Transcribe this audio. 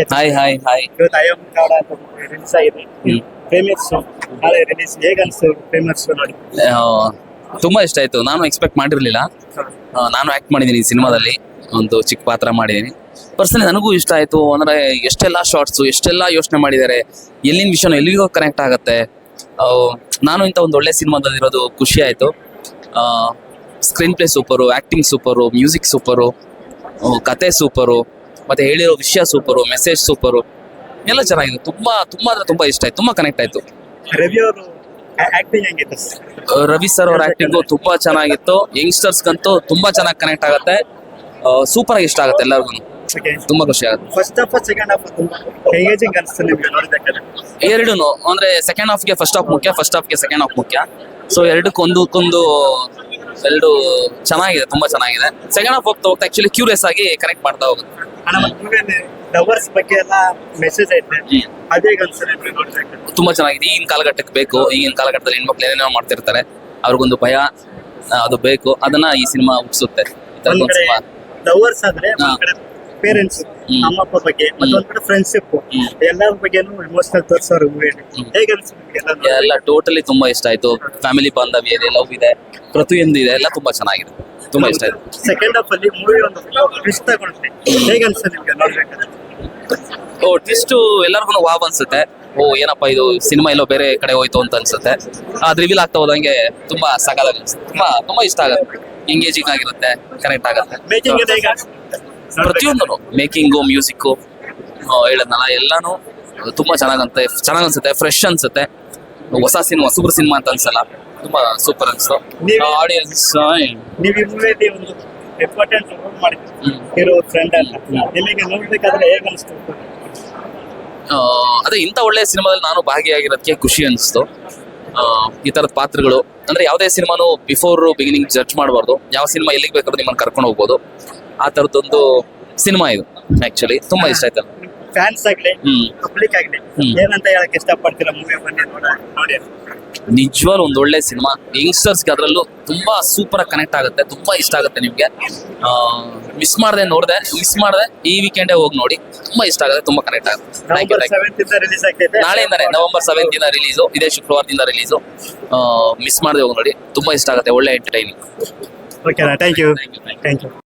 Hi hi hi ಇವತ್ತು ಕಾಡ ಅಂತ ರಿಲೀಸ್ ಆಗಿದೆ. ಹ್ಮ್. ನಾಳೆ ರಿಲೀಸ್ ಹೇಗೆ ಅನಿಸ್ತು ಫೇಮಸ್ ನೋಡಿ. ಆ, ತುಂಬಾ ಇಷ್ಟ ಆಯ್ತು. ನಾನು ಎಕ್ಸ್ಪೆಕ್ಟ್ ಮಾಡಿರ್ಲಿಲ್ಲ. ಆ, ನಾನು ಆಕ್ಟ್ ಮಾಡಿದ್ದೀನಿ ಈ ಸಿನಿಮಾದಲ್ಲಿ. ಒಂದು ಚಿಕ್ಕ ಪಾತ್ರ ಮಾಡಿದ್ದೀನಿ. ಪರ್ಸನಲಿ ನನಗೂ ಇಷ್ಟ ಆಯ್ತು. ಅಂದ್ರೆ ಎಷ್ಟೆಲ್ಲ ಶಾರ್ಟ್ಸು ಎಷ್ಟೆಲ್ಲ ಯೋಚನೆ ಮಾಡಿದ್ದಾರೆ. ಎಲ್ಲಿನ ವಿಷಯನ ಎಲ್ಲಿಗೋ ಕನೆಕ್ಟ್ ಆಗುತ್ತೆ. ಆ, ನಾನು ಇಂಥ ಒಂದು ಒಳ್ಳೆ ಸಿನಿಮಾದಲ್ಲಿರೋದು ಖುಷಿ ಆಯ್ತು. Screenplay super acting super music super ಕತೆ ಸೂಪರು ಮತ್ತೆ ಹೇಳಿರೋ ವಿಷಯ ಸೂಪರು ಮೆಸೇಜ್ ಸೂಪರು. ಎಲ್ಲ ಚೆನ್ನಾಗಿದೆ. ತುಂಬಾ ತುಂಬಾ ಅಂದ್ರೆ ತುಂಬಾ ಇಷ್ಟ ಆಯ್ತು. ತುಂಬಾ ಕನೆಕ್ಟ್ ಆಯ್ತು. ರವಿ ಅವರು ಆಕ್ಟಿಂಗ್ ಹೆಂಗಿತ್ತು? ರವಿ ಸರ್ ಅವ್ರ ಆಕ್ಟಿಂಗು ತುಂಬಾ ಚೆನ್ನಾಗಿತ್ತು. ಯಂಗ್ಸ್ಟರ್ಸ್ಗಂತೂ ತುಂಬಾ ಚೆನ್ನಾಗಿ ಕನೆಕ್ಟ್ ಆಗುತ್ತೆ. ಸೂಪರ್ ಆಗಿ ಇಷ್ಟ ಆಗುತ್ತೆ ಎಲ್ಲರಿಗೂ ತುಂಬಾ ಖುಷಿ ಆಗುತ್ತೆ. ಫಸ್ಟ್ ಹಾಫ್ ಸೆಕೆಂಡ್ ಹಾಫ್ ತುಂಬಾ ಎಂಗೇಜಿಂಗ್ ಅನಿಸ್ತು ನಿಮ್ಗೆ ನೋಡ್ಬೇಕಾದ್ರೆ ಎರಡೂ ಅಂದ್ರೆ ಸೆಕೆಂಡ್ ಹಾಫ್ಗೆ ಫಸ್ಟ್ ಹಾಫ್ ಮುಖ್ಯ ಫಸ್ಟ್ ಹಾಫ್ಗೆ ಸೆಕೆಂಡ್ ಹಾಫ್ ಮುಖ್ಯ. ಸೊ ಎರಡಕ್ಕೆ ಒಂದಕ್ಕೊಂದು ಎರಡು ಚೆನ್ನಾಗಿದೆ ತುಂಬಾ ಚೆನ್ನಾಗಿದೆ. ಸೆಕೆಂಡ್ ಹಾಫ್ ಹೋಗ್ತಾ ಹೋಗ್ತಾ ಆಕ್ಚುಲಿ ಕ್ಯೂರಿಯಸ್ ಆಗಿ ಕನೆಕ್ಟ್ ಮಾಡ್ತಾ ಹೋಗುತ್ತೆ. ಲವರ್ಸ್ ಬಗ್ಗೆ ಎಲ್ಲ ಮೆಸೇಜ್ ಐತೆ? ಅದೇ ಅನ್ಸುತ್ತೆ ತುಂಬಾ ಚೆನ್ನಾಗಿದೆ. ಈಗಿನ ಕಾಲಘಟ್ಟಕ್ಕೆ ಬೇಕು. ಈಗಿನ ಕಾಲಘಟ್ಟದಲ್ಲಿ ಹೆಣ್ಮಕ್ಳು ಏನೇನೋ ಮಾಡ್ತಿರ್ತಾರೆ. ಅವ್ರಿಗೊಂದು ಭಯ ಅದು ಬೇಕು. ಅದನ್ನ ಈ ಸಿನಿಮಾ ಹುಟ್ಟಿಸುತ್ತೆ ಲವರ್ಸ್ ಆದ್ರೆ ಪೇರೆಂಟ್ಸ್. ಅಮ್ಮ ಅಪ್ಪ ಬಗ್ಗೆ ಮತ್ತೊಂದ್ ಕಡೆ ಫ್ರೆಂಡ್ಶಿಪ್. ಎಲ್ಲರ ಬಗ್ಗೆನೂ ಎಮೋಷನಲ್ ತೋರ್ಸೋರು. ಹೇಗೆ ಅನ್ಸುತ್ತೆ ಎಲ್ಲ ಟೋಟಲಿ ತುಂಬಾ ಇಷ್ಟ ಆಯ್ತು. ಫ್ಯಾಮಿಲಿ ಬಾಂಧವ್ಯ ಇದೆ ಲವ್ ಇದೆ ಪ್ರತಿಯೊಂದು ಇದೆ ಎಲ್ಲ ತುಂಬಾ ಚೆನ್ನಾಗಿದೆ. ತುಂಬಾ ಇಷ್ಟ ಆಯ್ತು. ಸೆಕೆಂಡ್ ಹಾಫ್ ಅಲ್ಲಿ ಮೂವಿ ಒಂದು ಟ್ವಿಸ್ಟ್ ತಗೊಳುತ್ತೆ ಹೇಗೆ ಅನ್ಸುತ್ತೆ ನಿಮ್ಗೆ ನೋಡ್ಬೇಕಾದ್ರೆ ಓ ಟ್ವಿಸ್ಟ್ ಎಲ್ಲರಿಗೂ ವಾವ್ ಅನ್ಸುತ್ತೆ. ಓ ಏನಪ್ಪ ಇದು ಸಿನಿಮಾ ಎಲ್ಲೋ ಬೇರೆ ಕಡೆ ಹೋಯ್ತು ಅಂತ ಅನ್ಸುತ್ತೆ. ಅದ್ ರಿವೀಲ್ ಆಗ್ತಾ ಹೋದಂಗೆ ತುಂಬಾ ಸಕಾಲ ತುಂಬಾ ತುಂಬಾ ಇಷ್ಟ ಆಗುತ್ತೆ. ಎಂಗೇಜಿಂಗ್ ಆಗಿರುತ್ತೆ ಕನೆಕ್ಟ್ ಆಗುತ್ತೆ. ಪ್ರತಿಯೊಂದು ಮೇಕಿಂಗು ಮ್ಯೂಸಿಕ್ಕು ಹೇಳದ್ನಲ್ಲ ಎಲ್ಲಾನು ತುಂಬಾ ಚೆನ್ನಾಗಂತೆ ಚೆನ್ನಾಗ್ ಅನ್ಸುತ್ತೆ ಫ್ರೆಶ್ ಅನ್ಸುತ್ತೆ. ಹೊಸ ಸಿನಿಮಾ ಸೂಪರ್ ಸಿನಿಮಾ ಅಂತ ಅನ್ಸಲ್ಲ ತುಂಬಾ ಸೂಪರ್ ಅನ್ಸು. ನೀವು- ಆಡಿಯನ್ಸ್ ನೀವು ಈ ಮೂವಿಯಲ್ಲಿ ಒಂದು ಇಂಪಾರ್ಟೆಂಟ್ ರೋಲ್ ಮಾಡಿದ್ರಿ ಹ್ಮ್. ಹೀರೋ ಫ್ರೆಂಡ್ ಅಲ್ಲ. ನಿಮಗೆ ನೋಡ್ಬೇಕಾದ್ರೆ ಹೇಗೆ ಅನಿಸ್ತು? ಆ, ಅದೇ ಇಂಥ ಒಳ್ಳೆ ಸಿನಿಮಾದಲ್ಲಿ ನಾನು ಭಾಗಿಯಾಗಿರೋದಕ್ಕೆ ಖುಷಿ ಅನಿಸ್ತು. ಈ ತರದ ಪಾತ್ರಗಳು. ಅಂದ್ರೆ ಯಾವುದೇ ಸಿನಿಮಾನು ಬಿಫೋರ್ ಬಿಗಿನಿಂಗ್ ಜಡ್ಜ್ ಮಾಡಬಾರ್ದು. ಯಾವ ಸಿನಿಮಾ ಎಲ್ಲಿಗೆ ಬೇಕಾದ್ರೂ ನಿಮ್ಮನ್ನು ಕರ್ಕೊಂಡು ಹೋಗ್ಬೋದು. ಆ ತರದೊಂದು ಸಿನಿಮಾ ಇದು ಆಕ್ಚುಲಿ ತುಂಬಾ ಇಷ್ಟ ಆಯ್ತು. ಫ್ಯಾನ್ಸ್ ಆಗ್ಲಿ ಪಬ್ಲಿಕ್ ಆಗ್ಲಿ. ಏನಂತ ಹೇಳಕ್ ಇಷ್ಟಪಡ್ತೀರಾ ಮೂವಿ ಬನ್ನಿ ನೋಡಿ ನಿಜವಾಗ್ ಒಂದು ಒಳ್ಳೆ ಸಿನಿಮಾ. ಯಂಗ್ಸ್ಟರ್ಸ್ಗೆ ಅದರಲ್ಲೂ ತುಂಬಾ ಸೂಪರ್ ಆಗಿ ಕನೆಕ್ಟ್ ಆಗುತ್ತೆ. ತುಂಬಾ ಇಷ್ಟ ಆಗುತ್ತೆ ನಿಮ್ಗೆ. ಮಿಸ್ ಮಾಡದೆ ನೋಡಿದೆ ಮಿಸ್ ಮಾಡದೆ ಈ ವೀಕೆಂಡೇ ಹೋಗಿ ನೋಡಿ. ತುಂಬಾ ಇಷ್ಟ ಆಗುತ್ತೆ ತುಂಬಾ ಕನೆಕ್ಟ್ ಆಗುತ್ತೆ. ಥ್ಯಾಂಕ್ ಯು ಆಗ್ತೈತೆ. ನಾಳೆಯಿಂದಾನೆ ನವೆಂಬರ್ ಸೆವೆಂತ್ ಇಂದ ರಿಲೀಸು ಇದೇ ಶುಕ್ರವಾರದಿಂದ ರಿಲೀಸು ಮಿಸ್ ಮಾಡದೆ ಹೋಗಿ ನೋಡಿ. ತುಂಬಾ ಇಷ್ಟ ಆಗುತ್ತೆ ಒಳ್ಳೆ entertaining okay thank you thank you